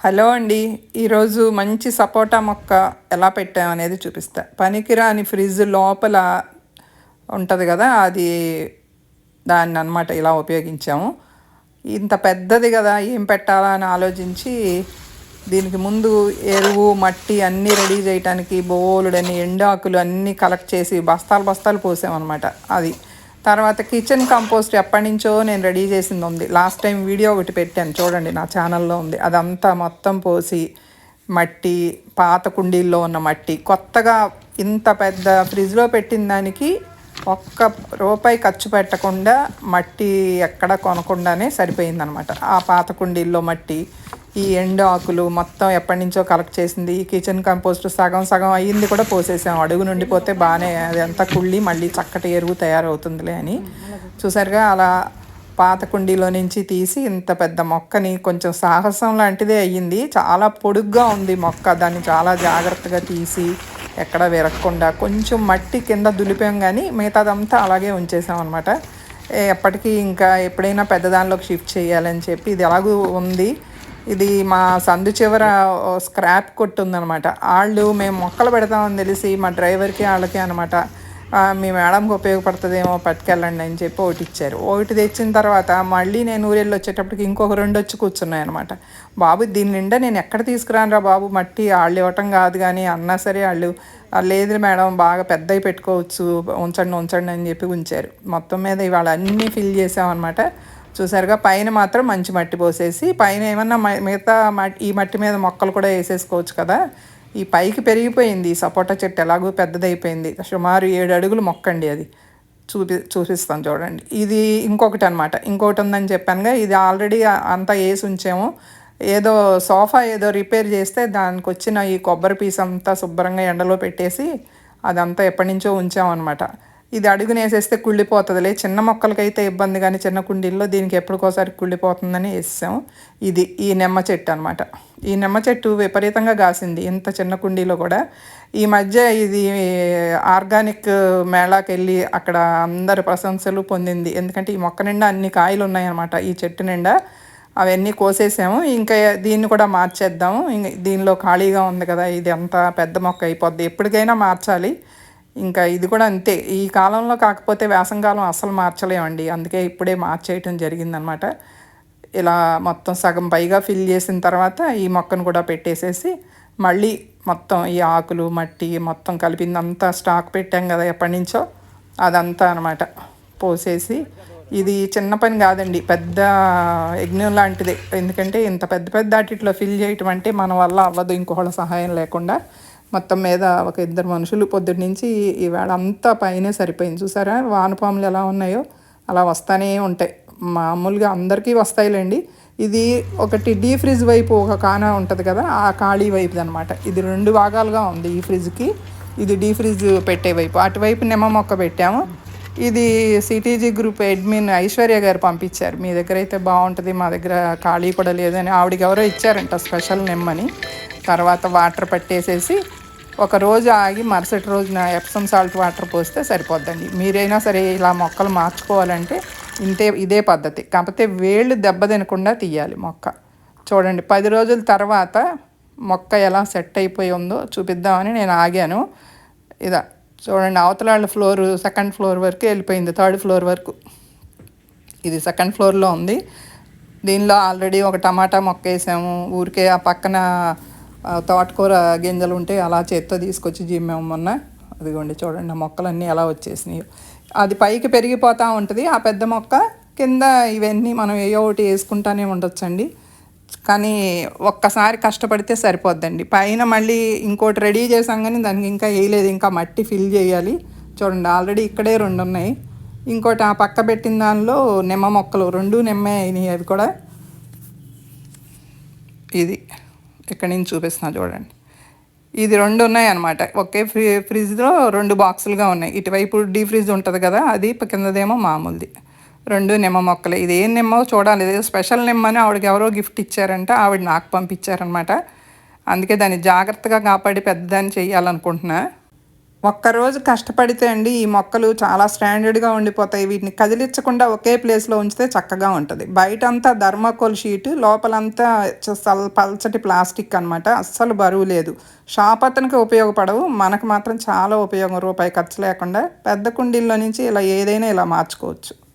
Hello అండి ఈరోజు మంచి సపోటా మొక్క ఎలా పెట్టాం అనేది చూపిస్తా. పనికిరాని ఫ్రిడ్జ్ లోపల ఉంటుంది కదా అది దాన్ని అనమాట ఇలా ఉపయోగించాము. ఇంత పెద్దది కదా ఏం పెట్టాలా అని ఆలోచించి దీనికి ముందు ఎరువు మట్టి అన్నీ రెడీ చేయడానికి బోలుడని ఎండాకులు అన్నీ కలెక్ట్ చేసి బస్తాలు బస్తాలు పోసామన్నమాట. అది తర్వాత కిచెన్ కంపోస్ట్ ఎప్పటి నుంచో నేను రెడీ చేసింది ఉంది. లాస్ట్ టైం వీడియో ఒకటి పెట్టాను చూడండి నా ఛానల్లో ఉంది. అదంతా మొత్తం పోసి మట్టి పాత కుండీల్లో ఉన్న మట్టి. కొత్తగా ఇంత పెద్ద ఫ్రిడ్జ్లో పెట్టిన దానికి ఒక్క రూపాయి ఖర్చు పెట్టకుండా మట్టి ఎక్కడ కొనకుండానే సరిపోయిందనమాట. ఆ పాత కుండీల్లో మట్టి ఈ ఎండు ఆకులు మొత్తం ఎప్పటి నుంచో కలెక్ట్ చేసింది. ఈ కిచెన్ కంపోస్ట్ సగం సగం అయ్యింది కూడా పోసేసాం. అడుగు నుండి పోతే బాగానే అది అంతా కుళ్ళి మళ్ళీ చక్కటి ఎరువు తయారవుతుందిలే అని. చూసారుగా అలా పాత కుండీలో నుంచి తీసి ఇంత పెద్ద మొక్కని కొంచెం సాహసం లాంటిదే అయ్యింది. చాలా పొడుగ్గా ఉంది మొక్క. దాన్ని చాలా జాగ్రత్తగా తీసి ఎక్కడ విరగకుండా కొంచెం మట్టి కింద దులిపాం కానీ మిగతాదంతా అలాగే ఉంచేసాం అనమాట ఎప్పటికీ ఇంకా ఎప్పుడైనా పెద్ద దానిలోకి షిఫ్ట్ చేయాలని చెప్పి ఇది ఎలాగూ ఉంది. ఇది మా సందు చివర స్క్రాప్ కొట్టు ఉందనమాట వాళ్ళు మేము మొక్కలు పెడతామని తెలిసి మా డ్రైవర్కి వాళ్ళకి అనమాట మీ మేడంకి ఉపయోగపడుతుందేమో పట్టుకెళ్ళండి అని చెప్పి ఒకటి ఇచ్చారు. ఒకటి తెచ్చిన తర్వాత మళ్ళీ నేను ఊరెళ్ళి వచ్చేటప్పటికి ఇంకొక రెండు వచ్చి కూర్చున్నాయి అనమాట బాబు దీని నిండా నేను ఎక్కడ తీసుకురానురా బాబు? మట్టి వాళ్ళు ఇవ్వటం కాదు కానీ అన్నా సరే వాళ్ళు లేదు మేడం బాగా పెద్దవి పెట్టుకోవచ్చు ఉంచండి ఉంచండి అని చెప్పి ఉంచారు. మొత్తం మీద ఇవాళ అన్నీ ఫిల్ చేసామన్నమాట. చూసారుగా పైన మాత్రం మంచి మట్టి పోసేసి పైన ఏమన్నా మిగతా మట్టి ఈ మట్టి మీద మొక్కలు కూడా వేసేసుకోవచ్చు కదా. ఈ పైకి పెరిగిపోయింది ఈ సపోటా చెట్టు ఎలాగో పెద్దదైపోయింది. సుమారు ఏడు అడుగులు మొక్కండి అది. చూపి చూపిస్తాను చూడండి. ఇది ఇంకొకటి అనమాట ఇంకొకటి ఉందని చెప్పానుగా ఇది ఆల్రెడీ అంతా వేసి ఉంచాము. ఏదో సోఫా ఏదో రిపేర్ చేస్తే దానికి వచ్చిన ఈ కొబ్బరి పీస్ అంతా శుభ్రంగా ఎండలో పెట్టేసి అదంతా ఎప్పటి నుంచో ఉంచామన్నమాట. ఇది అడుగునేసేస్తే కుళ్ళిపోతుందిలే. చిన్న మొక్కలకైతే ఇబ్బంది కానీ చిన్న కుండీల్లో దీనికి ఎప్పటికోసారి కుళ్ళిపోతుందని వేసాము ఇది ఈ నిమ్మ చెట్టు అనమాట ఈ నిమ్మ చెట్టు విపరీతంగా కాసింది. ఇంత చిన్న కుండీలో కూడా. ఈ మధ్య ఇది ఆర్గానిక్ మేళాకి వెళ్ళి అక్కడ అందరి ప్రశంసలు పొందింది. ఎందుకంటే ఈ మొక్క నిండా అన్ని కాయలు ఉన్నాయన్నమాట ఈ చెట్టు నిండా. అవన్నీ కోసేసాము. ఇంకా దీన్ని కూడా మార్చేద్దాము. ఇంక దీనిలో ఖాళీగా ఉంది కదా. ఇది అంత పెద్ద మొక్క అయిపోద్ది. ఎప్పటికైనా మార్చాలి. ఇంకా ఇది కూడా అంతే. ఈ కాలంలో కాకపోతే వేసంకాలం అస్సలు మార్చలేమండి. అందుకే ఇప్పుడే మార్చేయటం జరిగిందనమాట. ఇలా మొత్తం సగం పైగా ఫిల్ చేసిన తర్వాత ఈ మొక్కను కూడా పెట్టేసేసి మళ్ళీ మొత్తం ఈ ఆకులు మట్టి మొత్తం కలిపిందంతా స్టాక్ పెట్టాం కదా ఎప్పటి నుంచో. అదంతా అనమాట పోసేసి ఇది చిన్న పని కాదండి. పెద్ద యజ్ఞం లాంటిదే. ఎందుకంటే ఇంత పెద్ద పెద్ద అటిట్లో ఫిల్ చేయటం అంటే మన వల్ల అవ్వదు. ఇంకోళ్ళ సహాయం లేకుండా మొత్తం మీద ఒక ఇద్దరు మనుషులు పొద్దున్న నుంచి ఈవేళ అంతా పైనే సరిపోయింది. చూసారా? వానపాములు ఎలా ఉన్నాయో? అలా వస్తానే ఉంటాయి. మామూలుగా అందరికీ వస్తాయిలేండి. ఇది ఒకటి డీ ఫ్రిడ్జ్ వైపు ఒక కానా ఉంటుంది కదా ఆ ఖాళీ వైపు అనమాట ఇది రెండు భాగాలుగా ఉంది ఈ ఫ్రిడ్జ్కి. ఇది డీ ఫ్రిడ్జ్ పెట్టే వైపు. అటువైపు నిమ్మ మొక్క పెట్టాము. ఇది సిటీజీ గ్రూప్ అడ్మిన్ ఐశ్వర్య గారు పంపించారు. మీ దగ్గర అయితే బాగుంటుంది మా దగ్గర ఖాళీ కూడా లేదని. ఆవిడకి ఎవరో ఇచ్చారంట స్పెషల్ నిమ్మని. తర్వాత వాటర్ పట్టేసేసి ఒక రోజు ఆగి మరుసటి రోజున ఎప్సమ్ సాల్ట్ వాటర్ పోస్తే సరిపోద్దండి. మీరైనా సరే ఇలా మొక్కలు మార్చుకోవాలంటే ఇంతే ఇదే పద్ధతి. కాకపోతే వేళ్ళు దెబ్బ తినకుండా తీయాలి మొక్క. చూడండి పది రోజుల తర్వాత మొక్క ఎలా సెట్ అయిపోయి ఉందో చూపిద్దామని నేను ఆగాను. ఇదా చూడండి అవతలాళ్ళ ఫ్లోర్ సెకండ్ ఫ్లోర్ వరకు వెళ్ళిపోయింది థర్డ్ ఫ్లోర్ వరకు. ఇది సెకండ్ ఫ్లోర్లో ఉంది. దీనిలో ఆల్రెడీ ఒక టమాటా మొక్క వేసాము. ఊరికే ఆ పక్కన తోటకూర గింజలు ఉంటే అలా చేత్తో తీసుకొచ్చి జిమ్మాము మొన్న. అదిగోండి చూడండి ఆ మొక్కలన్నీ ఎలా వచ్చేసినాయో. అది పైకి పెరిగిపోతూ ఉంటుంది. ఆ పెద్ద మొక్క కింద ఇవన్నీ మనం ఏ ఒకటి వేసుకుంటానే ఉండొచ్చండి. కానీ ఒక్కసారి కష్టపడితే సరిపోద్దండి. పైన మళ్ళీ ఇంకోటి రెడీ చేసాం కానీ దానికి ఇంకా వేయలేదు. ఇంకా మట్టి ఫిల్ చేయాలి. చూడండి ఆల్రెడీ ఇక్కడే రెండు ఉన్నాయి. ఇంకోటి ఆ పక్క పెట్టిన దానిలో నిమ్మ మొక్కలు రెండు నిమ్మే అయినాయి అవి కూడా. ఇది. ఇక్కడ నుంచి చూపిస్తున్నా చూడండి. ఇది రెండు ఉన్నాయి అనమాట ఒకే ఫ్రీ ఫ్రిడ్జ్లో రెండు బాక్సులుగా ఉన్నాయి. ఇటువైపు డీ ఫ్రిడ్జ్ ఉంటుంది కదా అది కిందదేమో మామూలుది. రెండు నిమ్మ మొక్కలు. ఇది ఏం నిమ్మో చూడాలి. ఇది స్పెషల్ నిమ్మని ఆవిడకి ఎవరో గిఫ్ట్ ఇచ్చారంట ఆవిడ నాకు పంపించారనమాట అందుకే దాన్ని జాగ్రత్తగా కాపాడి పెద్దదాన్ని చేయాలనుకుంటున్నా ఒక్కరోజు కష్టపడితే అండి ఈ మొక్కలు చాలా స్టాండర్డ్గా ఉండిపోతాయి. వీటిని కదిలించకుండా ఒకే ప్లేస్లో ఉంచితే చక్కగా ఉంటుంది. బయట అంతా ధర్మాకోల్ షీట్ లోపలంతా సల్- పల్చటి ప్లాస్టిక్ అన్నమాట. అస్సలు బరువు లేదు. షాప్ అతనికి ఉపయోగపడవు. మనకు మాత్రం చాలా ఉపయోగం. రూపాయి ఖర్చు లేకుండా పెద్ద కుండీల్లో నుంచి ఇలా ఏదైనా ఇలా మార్చుకోవచ్చు.